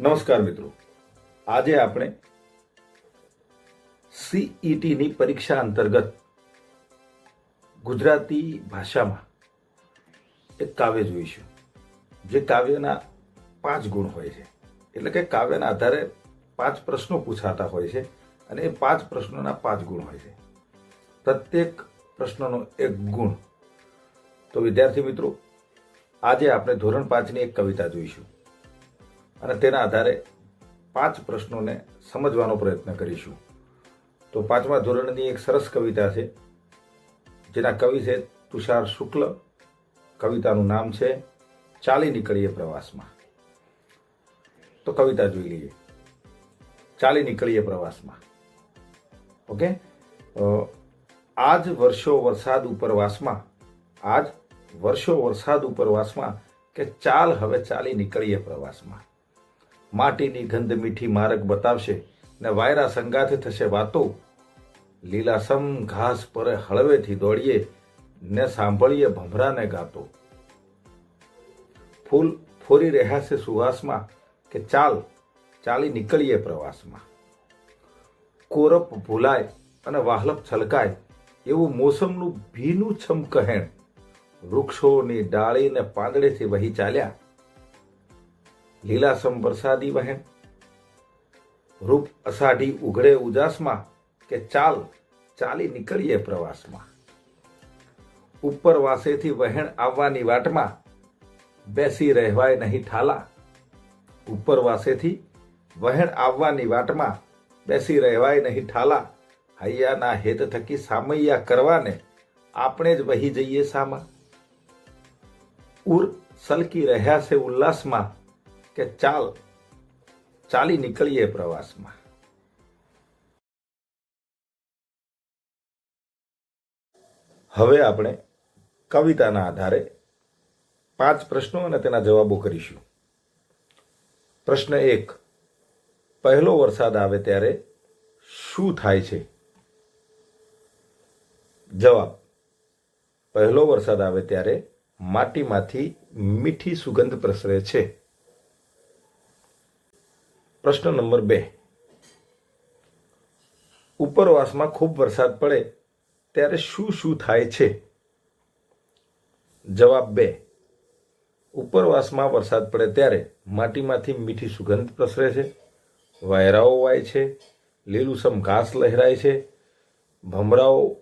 નમસ્કાર મિત્રો. આજે આપણે સીઈટીની પરીક્ષા અંતર્ગત ગુજરાતી ભાષામાં એક કાવ્ય જોઈશું. જે કાવ્યના પાંચ ગુણ હોય છે. એટલે કે કાવ્યના આધારે પાંચ પ્રશ્નો પૂછાતા હોય છે અને એ પાંચ પ્રશ્નોના પાંચ ગુણ હોય છે. પ્રત્યેક પ્રશ્નનો એક ગુણ. તો વિદ્યાર્થી મિત્રો, આજે આપણે ધોરણ પાંચની એક કવિતા જોઈશું. અને તેના આધારે પાંચ પ્રશ્નોને સમજવાનો પ્રયત્ન કરીશું. તો પાંચમા ધોરણની એક સરસ કવિતા છે, જેના કવિ છે તુષાર શુક્લ. કવિતાનું નામ છે, ચાલી નીકળીએ પ્રવાસમાં. તો કવિતા જોઈ લઈએ. ચાલી નીકળીએ પ્રવાસમાં. ઓકે? આજ વર્ષો વરસાદ ઉપરવાસમાં, આજ વર્ષો વરસાદ ઉપરવાસમાં કે ચાલ હવે ચાલી નીકળીએ પ્રવાસમાં. માટીની ગંધ મીઠી માર્ગ બતાવશે ને વાયરા સંગાથે થશે વાતો. લીલાસમ ઘાસ પર હળવેથી દોડીએ ને સાંભળીએ ભમરાને ગાતો. ફૂલ ફોરી રહ્યા છે સુવાસમાં કે ચાલ, ચાલી નીકળીએ પ્રવાસમાં. કોરપ ભૂલાય અને વાહલપ છલકાય એવું મોસમનું ભીનું છમ કહેણ. વૃક્ષોની ડાળીને પાંદડેથી વહી ચાલ્યા લીલાસમ વરસાદી વહેણ. રૂપ અષાઢી ઉઘડે ઉજાસમાં કે ચાલ ચાલી નીકળીએ પ્રવાસમાં. ઉપર વાસેથી વહેણ આવવાની વાટમાં બેસી રહેવાય નહીં ઠાલા. ઉપર વાસેથી વહેણ આવવાની વાટમાં બેસી રહેવાય નહીં ઠાલા. હૈયાના હેત થકી સામૈયા કરવાને આપણે જ વહી જઈએ સામા. ઉર સલકી રહ્યા છે ઉલ્લાસમાં કે ચાલ, ચાલી નીકળીએ પ્રવાસમાં. હવે આપણે કવિતાના આધારે પાંચ પ્રશ્નો અને તેના જવાબો કરીશું. પ્રશ્ન એક, પહેલો વરસાદ આવે ત્યારે શું થાય છે? જવાબ, પહેલો વરસાદ આવે ત્યારે માટીમાંથી મીઠી સુગંધ પ્રસરે છે. પ્રશ્ન નંબર બે. ઉપરવાસમાં ખૂબ વરસાદ પડે ત્યારે શું શું થાય છે? જવાબ બે. ઉપરવાસમાં વરસાદ પડે ત્યારે માટીમાંથી મીઠી સુગંધ પ્રસરે છે, વાયરાઓ વાય છે, લીલુસમ ઘાસ લહેરાય છે, ભમરાઓ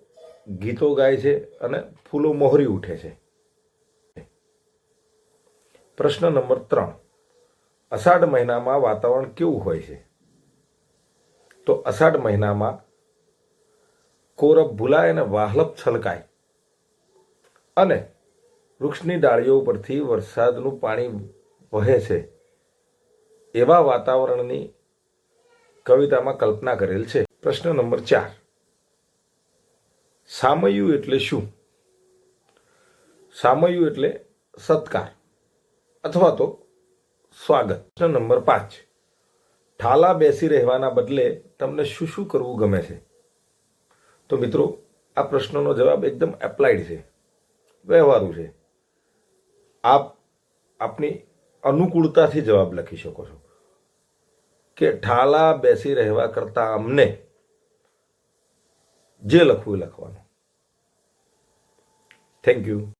ગીતો ગાય છે અને ફૂલો મોહરી ઉઠે છે. પ્રશ્ન નંબર ત્રણ. અષાઢ મહિનામાં વાતાવરણ કેવું હોય છે? તો અષાઢ મહિનામાં કોરપ ભૂલાય અને વાહલપ છલકાય. અને વૃક્ષની ડાળીઓ પરથી વરસાદનું પાણી વહે છે. એવા વાતાવરણની કવિતામાં કલ્પના કરેલ છે. પ્રશ્ન નંબર ચાર. સામયું એટલે શું? સામયું એટલે સત્કાર. અથવા તો સ્વાગત. પ્રશ્ન નંબર પાંચ. ઠાલા બેસી રહેવાના બદલે તમને શું શું કરવું ગમે છે? તો મિત્રો, આ પ્રશ્નનો જવાબ એકદમ એપ્લાઇડ છે. વ્યવહારુ છે. આપ આપની અનુકૂળતાથી જવાબ લખી શકો છો કે ઠાલા બેસી રહેવા કરતાં અમને જે લખવું એ લખવાનું. Thank you